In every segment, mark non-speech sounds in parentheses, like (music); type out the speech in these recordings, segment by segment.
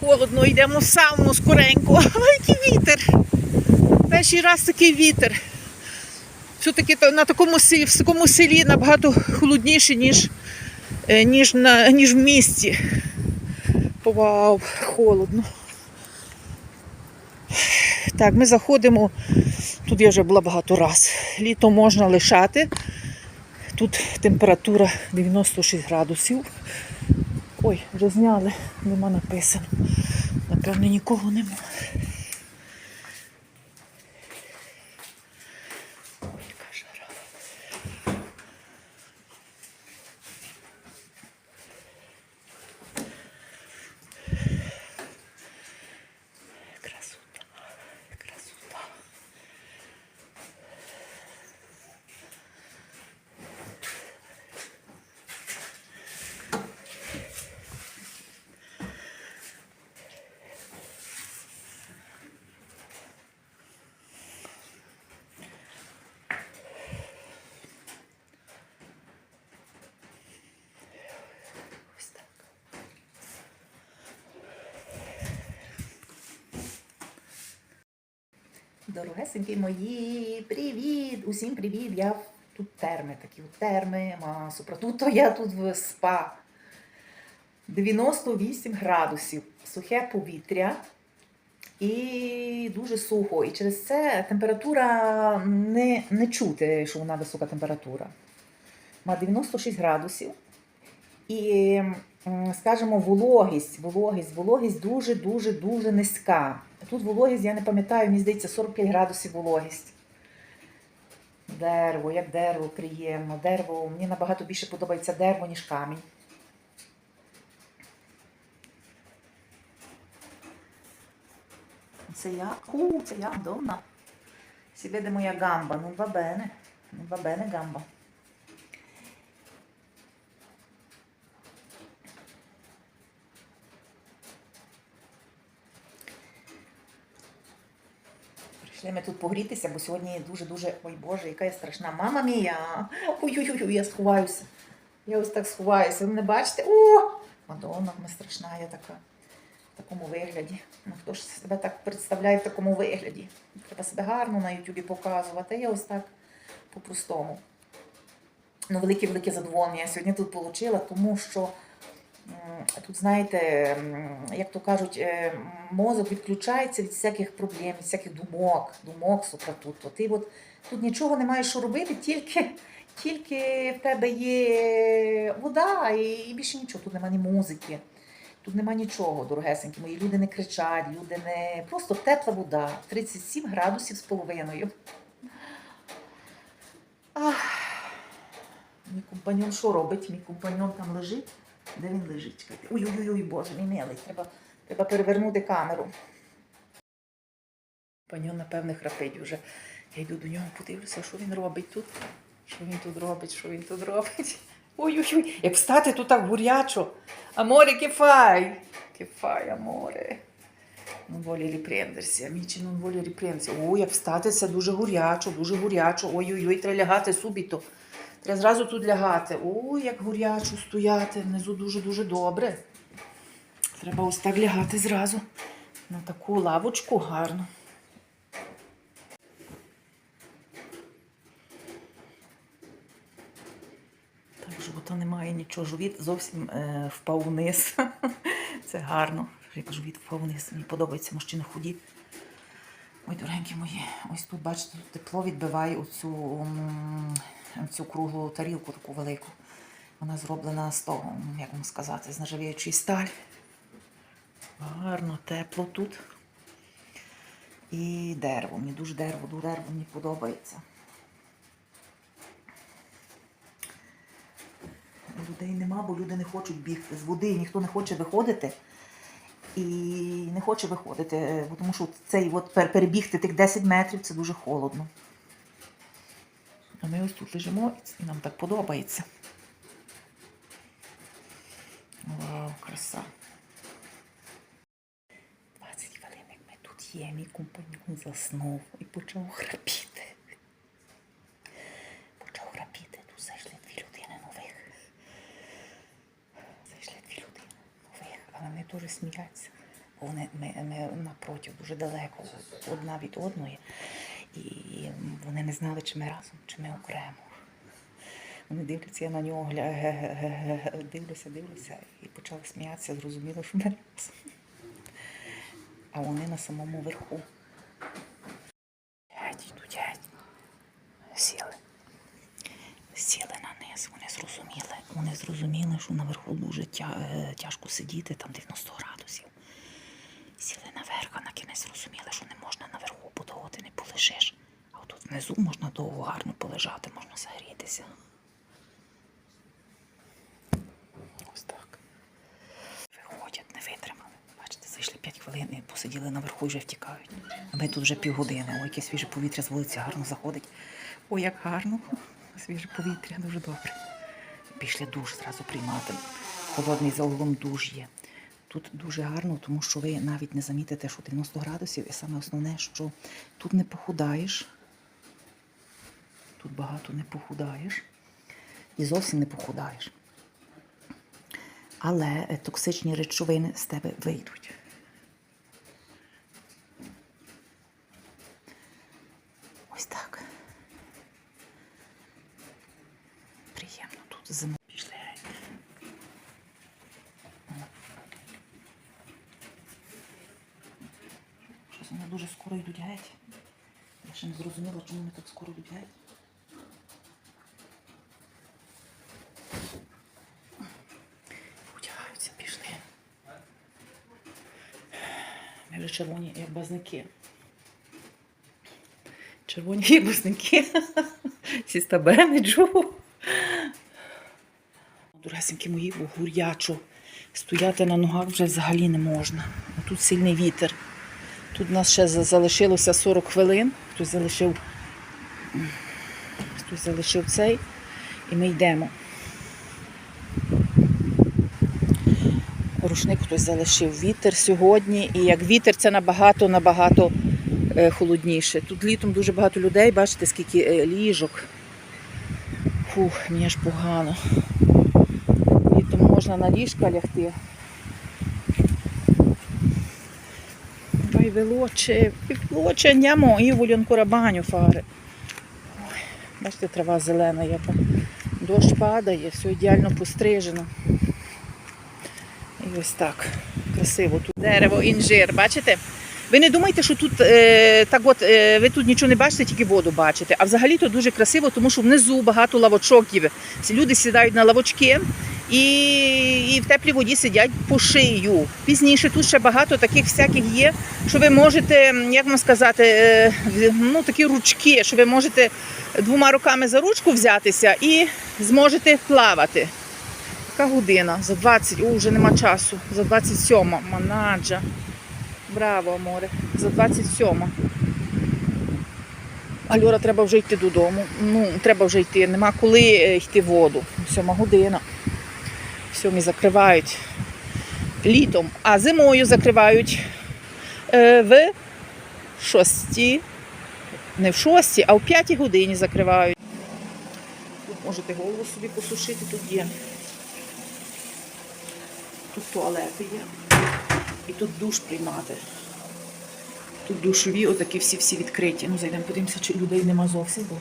Холодно, йдемо самому скоренько. (laughs) Ой, який вітер. Перший раз такий вітер. Все-таки на такому селі, в такому селі набагато холодніше, ніж, е, ніж, на, ніж в місті. Вау, холодно. Так, ми заходимо. Тут я вже була багато раз. Літо можна лишати. Тут температура 96 градусів. Ой, вже зняли, нема написано. Напевно, нікого нема. Дорогесенькі мої, привіт! Усім привіт! Я тут терми такі, терми, масу. Тут я тут в спа. 98 градусів, сухе повітря і дуже сухо. І через це температура не, не чути, що вона висока температура. Ма 96 градусів. І, скажімо, вологість, вологість, вологість дуже-дуже дуже низька. Тут вологість, я не пам'ятаю, мені здається, 45 градусів вологість. Дерево, як дерево приємно. Дерево, мені набагато більше подобається дерево, ніж камінь. Це я. У, це я вдома. Сі vede моя гамба. Ну, bene. Ну, bene гамба. Прийшли ми тут погрітися, бо сьогодні дуже-дуже. Ой Боже, яка я страшна. Мама мія. Ой-ой-ой, я сховаюся. Я ось так сховаюся. Ви мене бачите? О! Мадонна, ми страшна, я така в такому вигляді. Ну, хто ж себе так представляє в такому вигляді? Треба себе гарно на Ютубі показувати. Я ось так по-простому. Ну, велике-велике задоволення я сьогодні тут отримала, тому що тут, знаєте, як то кажуть, е, мозок відключається від всяких проблем, від всяких думок, думок супротут. Ти от тут нічого не маєш робити, тільки, тільки в тебе є вода і, і більше нічого. Тут немає ні музики. Тут нема нічого, дорогесенькі. Мої люди не кричать, люди не. Просто тепла вода. 37 градусів з половиною. Ах. Мій компаньон що робить? Мій компаньон там лежить. Де він лежить? Ой-ой-ой, боже, мій милий. Треба, треба перевернути камеру. Компаньон, напевне, храпить вже. Я йду до нього, подивлюся, що він робить тут. Що він тут робить, що він тут робить. Ой-ой-ой, як встати тут так гурячо. Аморе, che fai? Che fai, amore? Non voglio riprendersi, amici, non. Ой, як встати, це дуже гурячо, дуже гурячо. Ой-ой-ой, треба лягати субіто. Треба зразу тут лягати. Ой, як гурячо стояти. Внизу дуже-дуже добре. Треба ось так лягати зразу. На таку лавочку гарно. Так, живота немає нічого. Живіт зовсім е, впав вниз. (laughs) Це гарно. Як живіт впав вниз. Мені подобається мужчини худі. Ой, дорогенькі мої, ось тут, бачите, тепло відбиває оцю, цю круглу тарілку таку велику. Вона зроблена з того, як вам сказати, з нержавіючої сталі. Гарно, тепло тут. І дерево. Мені дуже дерево, дуже дерево мені подобається. Людей нема, бо люди не хочуть бігти з води, ніхто не хоче виходити. І не хоче виходити, тому що цей от перебігти тих 10 метрів це дуже холодно. А ми ось тут лежимо і нам так подобається. Вау, краса. 20 хвилин, як ми тут є, мій компаньон заснув і почав храпіти. Почав храпіти. Тут зайшли дві людини нових. Зайшли дві людини нових, але вони дуже сміються. Вони ми, ми напроти дуже далеко одна від одної. І вони не знали, чи ми разом, чи ми окремо. Вони дивляться, я на нього гля... дивлюся, дивлюся і почали сміятися, зрозуміло, що ми разом. А вони на самому верху. Геть, йдуть геть. Сіли. Сіли на низ, вони зрозуміли. Вони зрозуміли, що наверху дуже тя... тяжко сидіти, там 90 градусів. Сіли наверх, а на кінець зрозуміли, що не можна довго ти не полежиш. А тут внизу можна довго гарно полежати, можна загрітися. Ось так. Виходять, не витримали. Бачите, зайшли 5 хвилин і посиділи наверху і вже втікають. А ми тут вже півгодини. Ой, яке свіже повітря з вулиці гарно заходить. Ой, як гарно. Свіже повітря, дуже добре. Пішли душ зразу приймати. Холодний за углом душ є. Тут дуже гарно, тому що ви навіть не замітите, що 90 градусів, і саме основне, що тут не похудаєш. Тут багато не похудаєш і зовсім не похудаєш. Але е, токсичні речовини з тебе вийдуть. Ось так. Приємно тут зима. Пішли геть. Дуже скоро йдуть геть. Я ще не зрозуміла, чому вони так скоро йдуть геть. Одягаються, пішли. Ми вже червоні, як базники. Червоні як базники. (laughs) Сістабени джу. Дуресенькі мої, бо гурячо. Стояти на ногах вже взагалі не можна. Тут сильний вітер. Тут у нас ще залишилося 40 хвилин. Хтось залишив, хтось залишив цей, і ми йдемо. Рушник хтось залишив вітер сьогодні. І як вітер, це набагато набагато е, холодніше. Тут літом дуже багато людей, бачите, скільки е, ліжок. Фух, мені аж погано. Літом можна на ліжка лягти. Vai veloce, veloce andiamo, io voglio ancora bagno fare. Бачите, трава зелена, яка. Дощ падає, все ідеально пострижено. І ось так. Красиво тут. Дерево, інжир, бачите? Ви не думайте, що тут е, так от е, ви тут нічого не бачите, тільки воду бачите. А взагалі то дуже красиво, тому що внизу багато лавочок є. Люди сідають на лавочки і, і в теплій воді сидять по шию. Пізніше тут ще багато таких всяких є, що ви можете, як вам сказати, е, ну такі ручки, що ви можете двома руками за ручку взятися і зможете плавати. Яка година? За 20, о, вже нема часу. За 27. Манаджа. Браво, аморе. За 27. Альора, треба вже йти додому. Ну, треба вже йти. Нема коли е, йти в воду. Сьома година. Сьомі закривають літом, а зимою закривають е, в шостій. Не в шостій, а в п'ятій годині закривають. Тут можете голову собі посушити, тут є. Тут туалети є. І тут душ приймати. Тут душові, отакі всі-всі відкриті. Ну, зайдемо, подивимося, чи людей нема зовсім, бо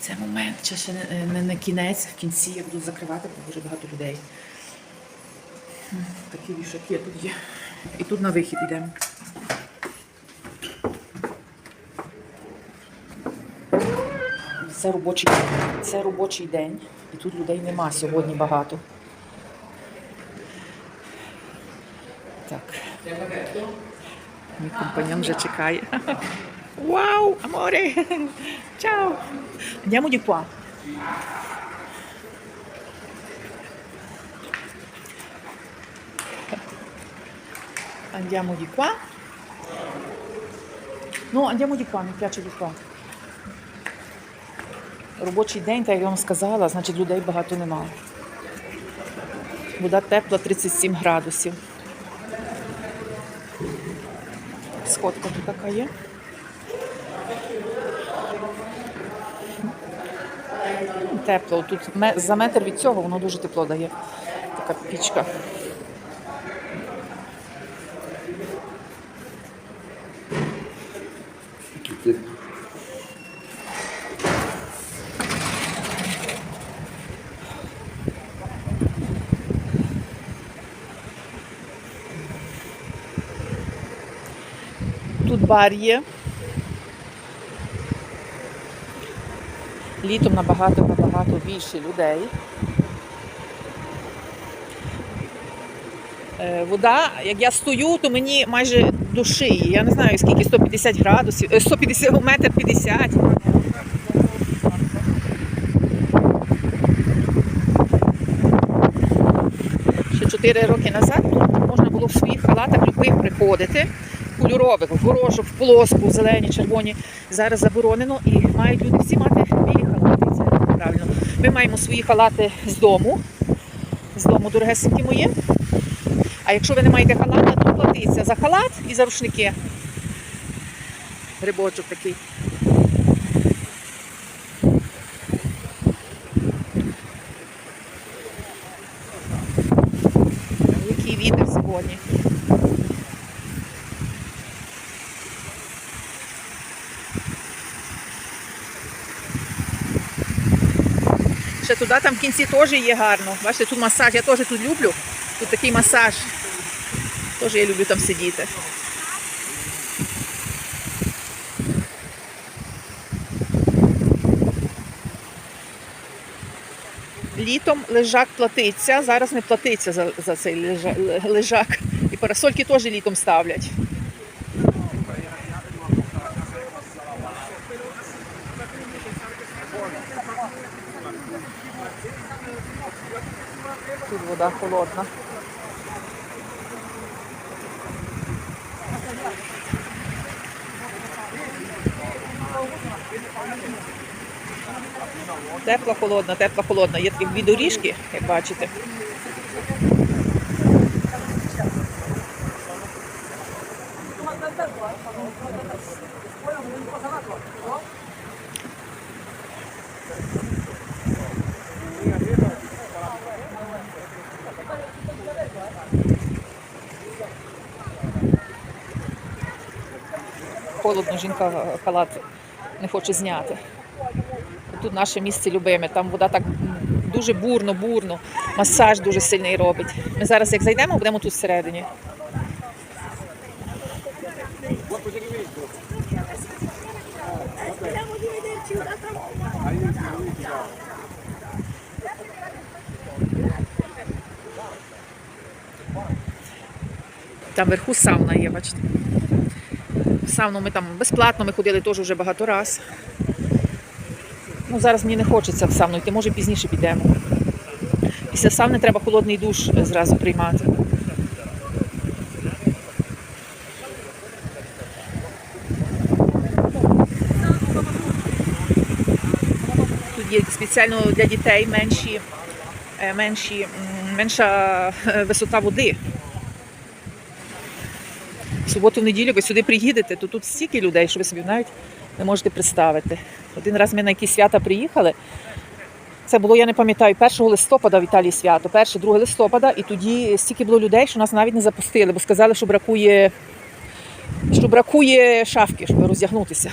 це момент, ще ще не, не, не кінець, в кінці як будуть закривати, бо дуже багато людей. Такі вішаки тут є. І тут на вихід йдемо. Це робочий, це робочий день. І тут людей нема сьогодні багато. Мій компаньон вже чекає. Вау, аморе! Чао! Andiamo di qua. Andiamo di qua. No, andiamo di qua, mi piace di qua. Робочий день, так як я вам сказала, значить людей багато немає. Вода тепла 37 градусів. Сходка тут така. Тепло. Тут за метр від цього воно дуже тепло дає. Така пічка. Є. Літом набагато набагато більше людей. Е, Вода, як я стою, то мені майже до шиї. Я не знаю скільки 150 градусів, е, 150 метр 50. Ще 4 роки назад можна було в своїх халатах любих приходити, кольорових, в горошок, в полоску, зелені, червоні. Зараз заборонено і мають люди всі мати білі халати. Це правильно. Ми маємо свої халати з дому. З дому дорогесенькі мої. А якщо ви не маєте халата, то платиться за халат і за рушники. Грибочок такий. Який вітер сьогодні. Туди там в кінці теж є гарно. Бачите, тут масаж, я теж тут люблю. Тут такий масаж. Теж я люблю там сидіти. Літом лежак платиться, зараз не платиться за, за цей лежак. І парасольки теж літом ставлять. Вода холодна. Тепла, холодна, тепла, холодна. Є такі дві доріжки, як бачите. Холодно, жінка халат не хоче зняти. Тут наше місце любиме, там вода так дуже бурно, бурно, масаж дуже сильний робить. Ми зараз, як зайдемо, будемо тут всередині. Там вверху сауна є, бачите. Сауну ми там безплатно, ми ходили теж вже багато разів. Ну, зараз мені не хочеться в сауну йти, може пізніше підемо. Після сауни треба холодний душ зразу приймати. Тут є спеціально для дітей менші, е, менші, менша е, висота води. Суботу, в неділю ви сюди приїдете, то тут стільки людей, що ви собі навіть не можете представити. Один раз ми на якісь свята приїхали. Це було, я не пам'ятаю, 1 листопада в Італії свято, 1, 2 листопада, і тоді стільки було людей, що нас навіть не запустили, бо сказали, що бракує, що бракує шафки, щоб роздягнутися.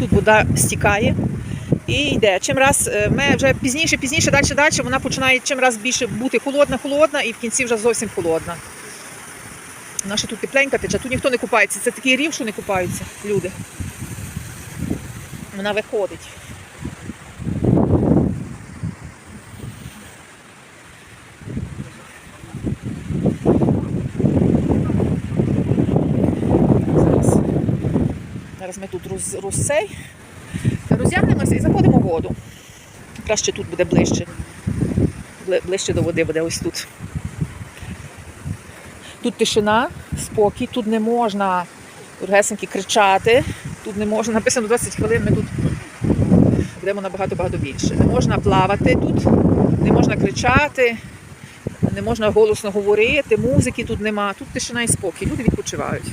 Тут вода стікає і йде. Чим раз е, ми вже пізніше, пізніше, далі, далі, вона починає чим раз більше бути холодна, холодна, і в кінці вже зовсім холодна. Наша тут тепленька тече, тут ніхто не купається. Це такий рів, що не купаються люди. Вона виходить. Зараз, ми тут роз, розсей, розтягнемося і заходимо в воду. Краще тут буде ближче. Ближче до води буде ось тут. Тут тишина, спокій, тут не можна дорогесеньки кричати, тут не можна, написано 20 хвилин, ми тут будемо набагато багато більше. Не можна плавати тут, не можна кричати, не можна голосно говорити, музики тут нема, тут тишина і спокій, люди відпочивають.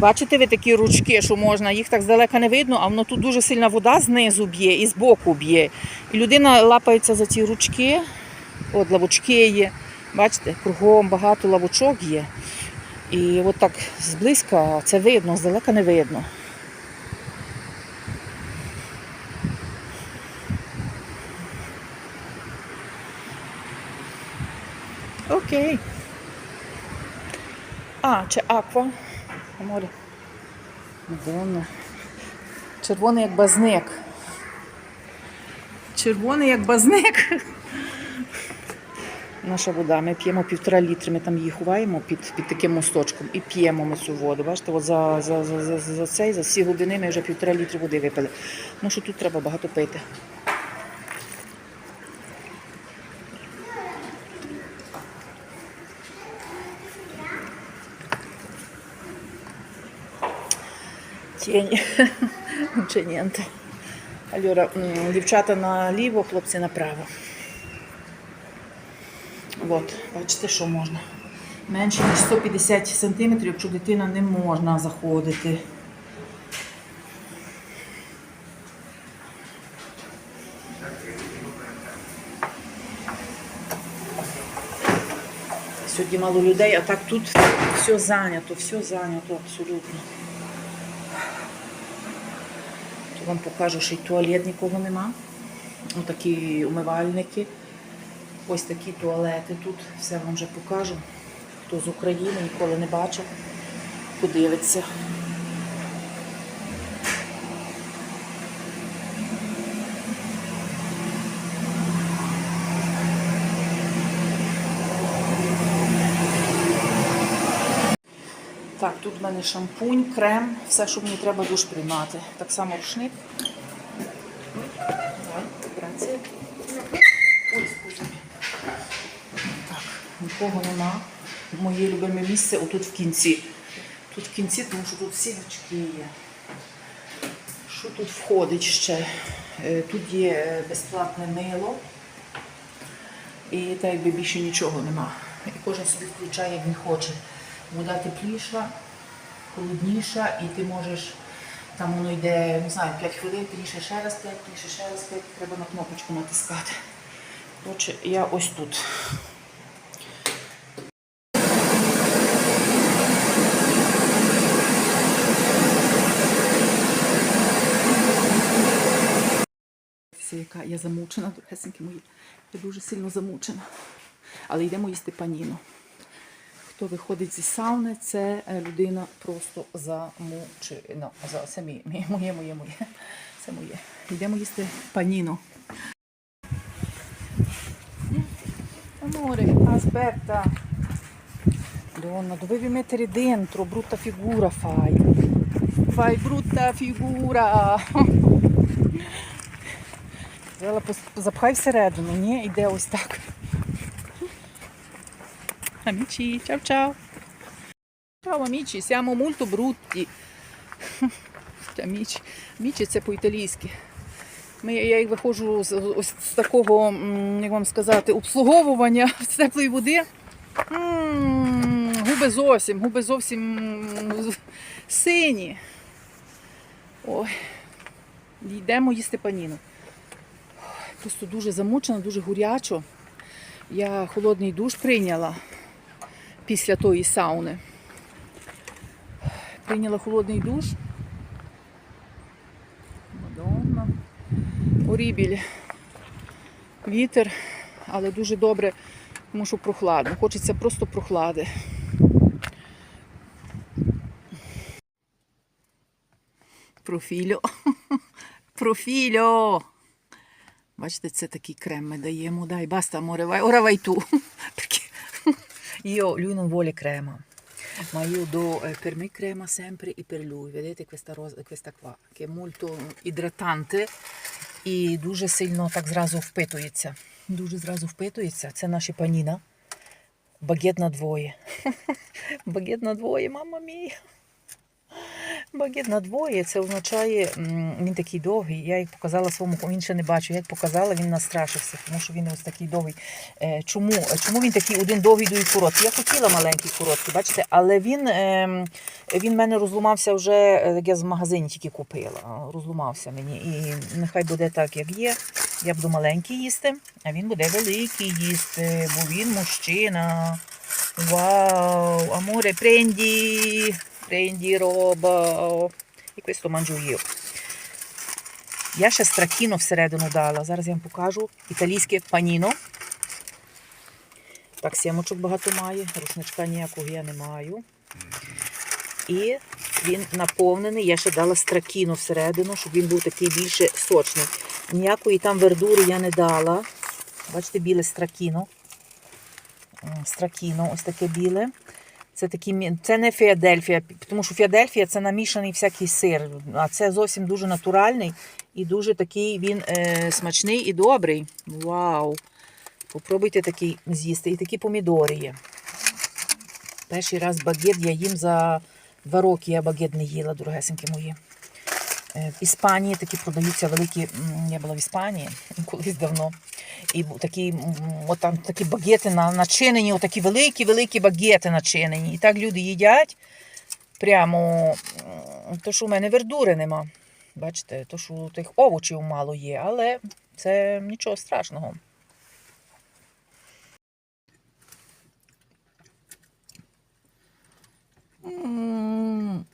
Бачите ви такі ручки, що можна, їх так здалека не видно, а воно тут дуже сильна вода знизу б'є і збоку б'є. І людина лапається за ці ручки. От лавочки є. Бачите, кругом багато лавочок є. І от так зблизька це видно, здалека не видно. Окей. А, чи аква? Море. Мадонна. Червоний як базник. Червоний як базник. Наша вода. Ми п'ємо півтора літри, ми там її ховаємо під, під таким мосточком і п'ємо ми цю воду. Бачите, от за, за, за, за, за цей, за всі години ми вже півтора літри води випили. Ну що тут треба багато пити. Тіні. Чи нієнте. Альора, дівчата наліво, хлопці направо. От, бачите, що можна. Менше ніж 150 см, якщо дитина не можна заходити. Сьогодні мало людей, а так тут все зайнято, все зайнято абсолютно. То вам покажу, що й туалет нікого нема. Отакі умивальники. Ось такі туалети тут. Все вам вже покажу. Хто з України ніколи не бачив, подивиться. Так, тут в мене шампунь, крем, все, що мені треба душ приймати. Так само рушник. Давай. Ой. Так, нікого нема. Моє любиме місце отут в кінці. Тут в кінці, тому що тут всі гачки є. Що тут входить ще? Е, Тут є е, безплатне мило. І так якби більше нічого нема. І кожен собі включає, як він хоче. Вода тепліша, холодніша, і ти можеш, там воно йде, не знаю, 5 хвилин, пізніше ще раз 5, пізніше ще раз 5, треба на кнопочку натискати. Коротше, я ось тут. Яка я замучена, дорогесеньки мої. Я дуже сильно замучена. Але йдемо їсти паніно. Хто виходить зі сауни, це е, людина просто замучена. За, це мій- моє, моє, моє. Це моє. Йдемо їсти паніно. Amore, aspetta. Donna, dovevi mettere dentro, brutta figura fai. Fai brutta figura. Запхай всередину, ні, іде ось так. Amici, ciao ciao. Ciao amici, siamo molto brutti. Amici, amici це по-італійськи. Я виходжу з, ось з такого, як вам сказати, обслуговування з теплої води. Губи зовсім, губи зовсім сині. Ой. Йдемо їсти паніну. Просто дуже замучена, дуже гурячо. Я холодний душ прийняла після тої сауни. Прийняла холодний душ. Мадонна. Орібіль. Вітер, але дуже добре, тому що прохладно. Хочеться просто прохлади. Профілю. (laughs) Профілю. Basta, це такий крем ми даємо. Amore, vai. Ora vai tu. Perché io, lui non vuole crema. Ma io do eh, per me crema sempre e per lui. Vedete questa, rosa, questa qua, che è molto idratante і дуже сильно так зразу впитується. Дуже зразу впитується. Це наша паніна. Багет на двоє. Багет на двоє, мама мія. Багет на двоє, це означає, він такий довгий. Я як показала своєму, він ще не бачу. Я як показала, він настрашився, тому що він ось такий довгий. Е, Чому, чому він такий один довгий, другий короткий? Я хотіла маленький короткий, бачите, але він, ем, він мене розломався вже, е, як я з магазині тільки купила. Розломався мені. І нехай буде так, як є. Я буду маленький їсти, а він буде великий їсти, бо він мужчина. Wow, amore, prendi, prendi roba. І questo mangio io. Я ще стракіно всередину дала. Зараз я вам покажу. Італійське паніно. Так, сімочок багато має, рушничка ніякого я не маю. І він наповнений. Я ще дала стракіно всередину, щоб він був такий більше сочний. Ніякої там вердури я не дала. Бачите, біле стракіно. Стракіно, ось таке біле. Це, такі, це не Філадельфія, тому що Філадельфія це намішаний всякий сир, а це зовсім дуже натуральний і дуже такий він е, смачний і добрий. Вау! Попробуйте такий з'їсти. І такі помідори є. Перший раз багет я їм за два роки я багет не їла, дорогесеньки мої. Е, В Іспанії такі продаються великі. Я була в Іспанії (laughs) колись давно. І такі, от там такі багети начинені, отакі великі-великі багети начинені. І так люди їдять. Прямо то, що в мене вердури нема. Бачите, то, що тих овочів мало є, але це нічого страшного. М,